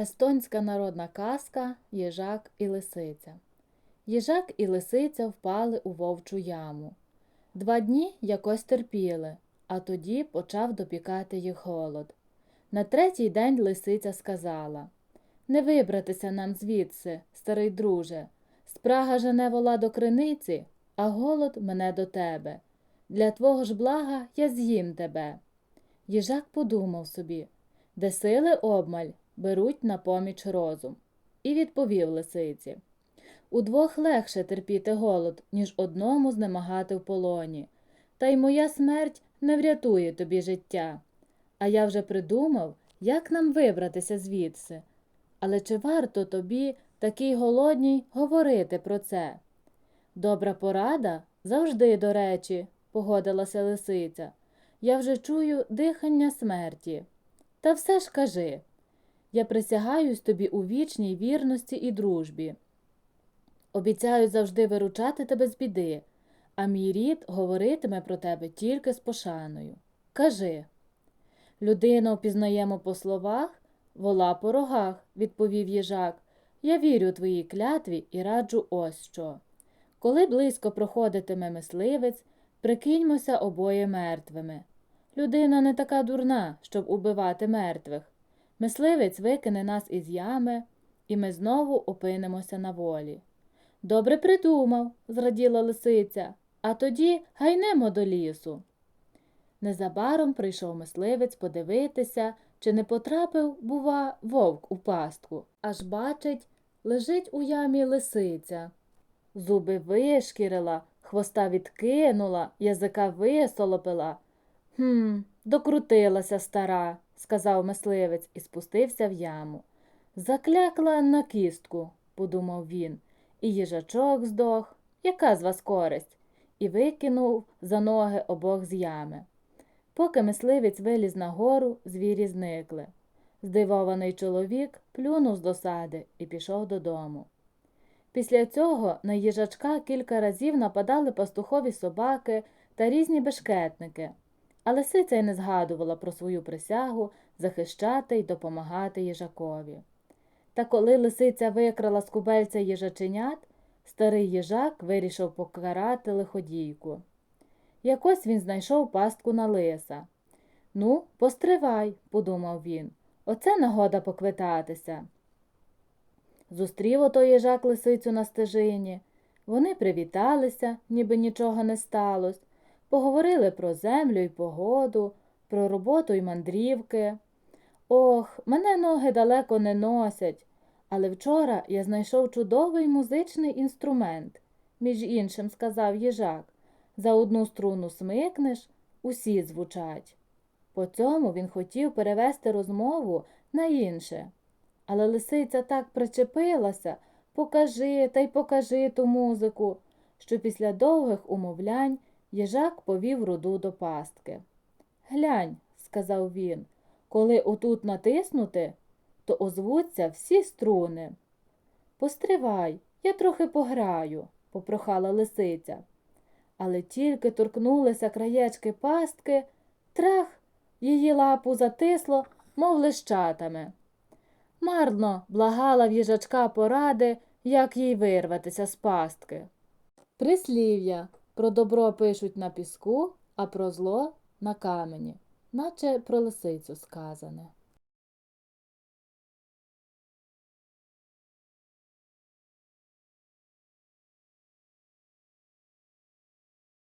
Естонська народна казка Їжак і лисиця. Їжак і лисиця впали у вовчу яму. Два дні якось терпіли, а тоді почав допікати їх голод. На третій день лисиця сказала Не вибратися нам звідси, старий друже. Спрага жене вола до криниці, а голод мене до тебе. Для твого ж блага я з'їм тебе. Їжак подумав собі, де сили обмаль беруть на поміч розум, і відповів лисиці Удвох легше терпіти голод, ніж одному знемагати в полоні. Та й моя смерть не врятує тобі життя. А я вже придумав, як нам вибратися звідси. Але чи варто тобі, такій голодній, говорити про це? Добра порада завжди до речі, погодилася лисиця. Я вже чую дихання смерті. Та все ж кажи я присягаюсь тобі у вічній вірності і дружбі. Обіцяю завжди виручати тебе з біди, а мій рід говоритиме про тебе тільки з пошаною. Кажи. Людину опізнаємо по словах, вола по рогах, відповів їжак. Я вірю твоїй клятві і раджу ось що. Коли близько проходитиме мисливець, прикиньмося обоє мертвими. Людина не така дурна, щоб убивати мертвих. Мисливець викине нас із ями, і ми знову опинимося на волі. Добре придумав, зраділа лисиця, а тоді гайнемо до лісу. Незабаром прийшов мисливець подивитися, чи не потрапив, бува, вовк у пастку, аж бачить, лежить у ямі лисиця. Зуби вишкірила, хвоста відкинула, язика висолопила. Хм, докрутилася стара, сказав мисливець і спустився в яму. Заклякла на кістку, подумав він, і їжачок здох. Яка з вас користь? І викинув за ноги обох з ями. Поки мисливець виліз нагору, звірі зникли. Здивований чоловік плюнув з досади і пішов додому. Після цього на їжачка кілька разів нападали пастухові собаки та різні бешкетники, але лисиця й не згадувала про свою присягу захищати й допомагати їжакові. Та коли лисиця викрала з кубельця їжаченят, старий їжак вирішив покарати лиходійку. Якось він знайшов пастку на лиса. Ну, постривай, подумав він, оце нагода поквитатися. Зустрів ото їжак лисицю на стежині. Вони привіталися, ніби нічого не сталося, поговорили про землю й погоду, про роботу й мандрівки. Ох, мене ноги далеко не носять, але вчора я знайшов чудовий музичний інструмент. Між іншим, сказав їжак, за одну струну смикнеш, усі звучать. По цьому він хотів перевести розмову на інше. Але лисиця так причепилася покажи та й покажи ту музику, що після довгих умовлянь їжак повів руду до пастки. Глянь, сказав він, коли отут натиснути, то озвуться всі струни. Постривай, я трохи пограю, попрохала лисиця. Але тільки торкнулися краєчки пастки, трах, її лапу затисло, мов лищатами. Марно благала в їжачка поради, як їй вирватися з пастки. Прислів'я про добро пишуть на піску, а про зло на камені, наче про лисицю сказане.